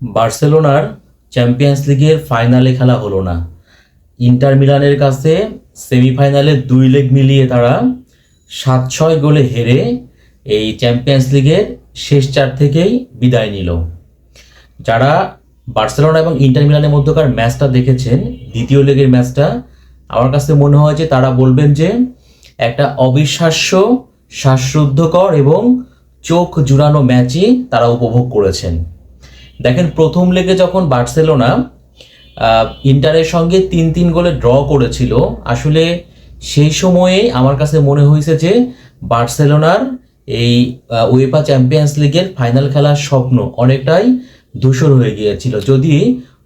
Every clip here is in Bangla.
বার্সেলোনার চ্যাম্পিয়ন্স লিগের ফাইনালে খেলা হলো না। ইন্টার মিলানের কাছে সেমিফাইনালে দুই লেগ মিলিয়ে তারা সাত ছয় গোলে হেরে এই চ্যাম্পিয়ন্স লিগের শেষ চার থেকেই বিদায় নিল। যারা বার্সেলোনা এবং ইন্টার মিলানের মধ্যকার ম্যাচটা দেখেছেন, দ্বিতীয় লেগের ম্যাচটা, আমার কাছে মনে হয় যে তারা বলবেন যে একটা অবিশ্বাস্য, শ্বাসরুদ্ধকর এবং চোখ জুড়ানো ম্যাচই তারা উপভোগ করেছেন। দেখেন, প্রথম লেগে যখন বার্সেলোনা ইন্টারের সঙ্গে তিন তিন গোলে ড্র করেছিল, আসলে সেই সময়ে আমার কাছে মনে হয়েছে যে বার্সেলোনার এই উয়েফা চ্যাম্পিয়ন্স লিগের ফাইনাল খেলার স্বপ্ন অনেকটাই ধূসর হয়ে গিয়েছিল। যদি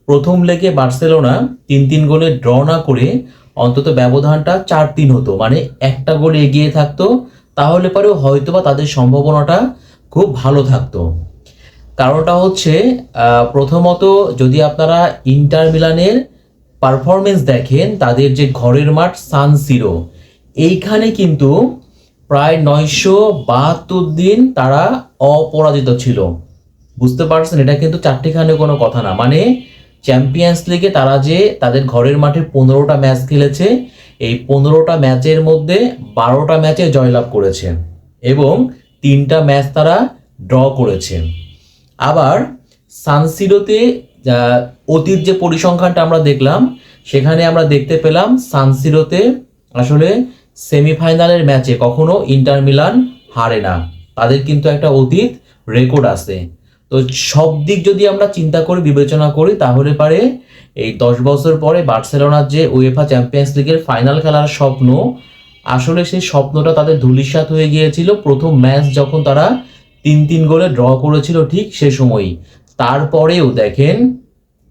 প্রথম লেগে বার্সেলোনা তিন তিন গোলে ড্র না করে অন্তত ব্যবধানটা চার তিন হতো মানে একটা গোলে এগিয়ে থাকতো, তাহলে পরেও হয়তোবা তাদের সম্ভাবনাটা খুব ভালো থাকতো। কারণটা হচ্ছে প্রথমত যদি আপনারা ইন্টার মিলানের পারফরমেন্স দেখেন, তাদের যে ঘরের মাঠ সান সিরো, এইখানে কিন্তু প্রায় নয়শো বাহাত্তর দিন তারা অপরাজিত ছিল। বুঝতে পারছেন? এটা কিন্তু চারটিখানে কোনো কথা না। মানে চ্যাম্পিয়ন্স লিগে তারা যে তাদের ঘরের মাঠে পনেরোটা ম্যাচ খেলেছে, এই পনেরোটা ম্যাচের মধ্যে বারোটা ম্যাচে জয়লাভ করেছে এবং তিনটা ম্যাচ তারা ড্র করেছে। আবার সানসিরোতে অতীত যে পরিসংখ্যানটা আমরা দেখলাম, সেখানে আমরা দেখতে পেলাম সানসিরোতে আসলে সেমিফাইনালের ম্যাচে কখনো ইন্টার মিলান হারে না। তাদের কিন্তু একটা অতীত রেকর্ড আছে। তো সব দিক যদি আমরা চিন্তা করি বিবেচনা করি, তাহলে পারে এই দশ বছর পরে বার্সেলোনার যে উয়েফা চ্যাম্পিয়ন্স লিগের ফাইনাল খেলার স্বপ্ন, আসলে সেই স্বপ্নটা তাদের ধূলিসাৎ হয়ে গিয়েছিল। প্রথম ম্যাচ যখন তারা তিন তিন গোলে ড্র করেছিল ঠিক সে সময়ই। তারপরেও দেখেন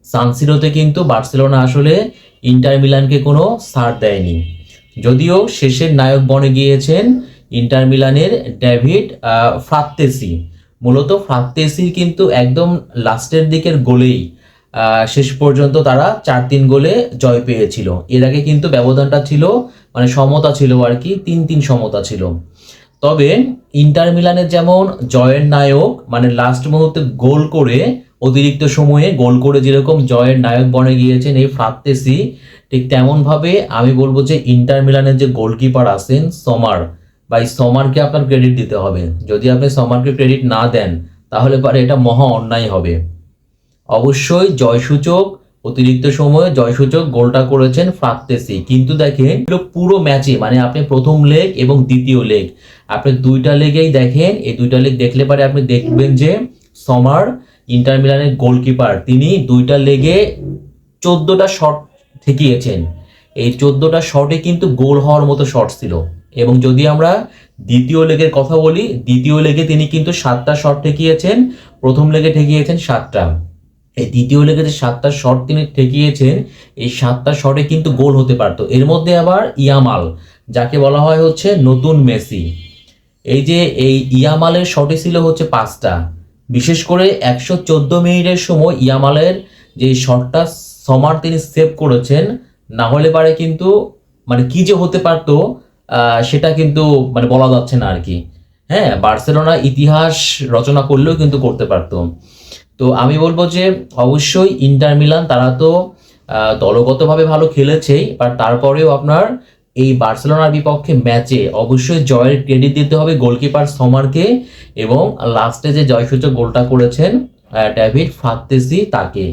সানসিরোতে কিন্তু বার্সেলোনা আসলে ইন্টার মিলানকে কোনো ছাড় দেয়নি। যদিও শেষের নায়ক বনে গিয়েছেন ইন্টার মিলানের ডেভিড ফ্রাত্তেসি। মূলত ফ্রাত্তেসির কিন্তু একদম লাস্টের দিকের গোলেই শেষ পর্যন্ত তারা চার তিন গোলে জয় পেয়েছিল। এর আগে কিন্তু ব্যবধানটা ছিল মানে সমতা ছিল আর কি, তিন তিন সমতা ছিল। তবে ইন্টার মিলানের যেমন জয়ের নায়ক মানে লাস্ট মুহূর্তে গোল করে, অতিরিক্ত সময়ে গোল করে যেরকম জয়ের নায়ক বনে গিয়েছেন এই ফ্রাত্তেসি, ঠিক তেমনভাবে আমি বলব যে ইন্টার মিলানের যে গোলকিপার আছেন সমার বা এই সমারকে আপনার ক্রেডিট দিতে হবে। যদি আপনি সমারকে ক্রেডিট না দেন, তাহলে পারে এটা মহা অন্যায় হবে। অবশ্যই জয়সূচক অতিরিক্ত সময়ে জয়সূচক গোলটা করেছেন ফ্রাত্তেসি কিন্তু দেখেন পুরো ম্যাচে মানে আপনি প্রথম লেগ এবং দ্বিতীয় লেগ, আপনি দুইটা লেগেই দেখেন, এই দুইটা লেগ দেখলে পারে আপনি দেখবেন যে সমার, ইন্টার মিলানের গোলকিপার, তিনি দুইটা লেগে চোদ্দোটা শট ঠেকিয়েছেন। এই চোদ্দোটা শটে কিন্তু গোল হওয়ার মতো শট ছিল। এবং যদি আমরা দ্বিতীয় লেগের কথা বলি, দ্বিতীয় লেগে তিনি কিন্তু সাতটা শট ঠেকিয়েছেন, প্রথম লেগে ঠেকিয়েছেন সাতটা। এই দ্বিতীয় লেগে যে সাতটা শট তিনি ঠেকিয়েছেন, এই সাতটা শটে কিন্তু গোল হতে পারতো। এর মধ্যে আবার ইয়ামাল, যাকে বলা হয় হচ্ছে নতুন মেসি। এই যে এই ইয়ামালের শটে ছিল হচ্ছে পাঁচটা। বিশেষ করে একশো চোদ্দ মিনিটের সময় ইয়ামালের যে শটটা সমার তিনি সেভ করেছেন, না হলে পারে কিন্তু মানে কি যে হতে পারতো সেটা কিন্তু মানে বলা যাচ্ছে না আর কি। হ্যাঁ বার্সেলোনা ইতিহাস রচনা করলেও কিন্তু করতে পারতো। তো আমি বলব যে অবশ্যই ইন্টার মিলান, তারা তো দলগতভাবে ভালো খেলেছেই বাট তারপরেও আপনার এই বার্সেলোনার বিপক্ষে ম্যাচে অবশ্যই জয়ের ক্রেডিট দিতে হবে গোলকিপার সমারকে এবং লাস্টে যে জয়সূচক গোলটা করেছেন ডেভিড ফাতেসি তাকে।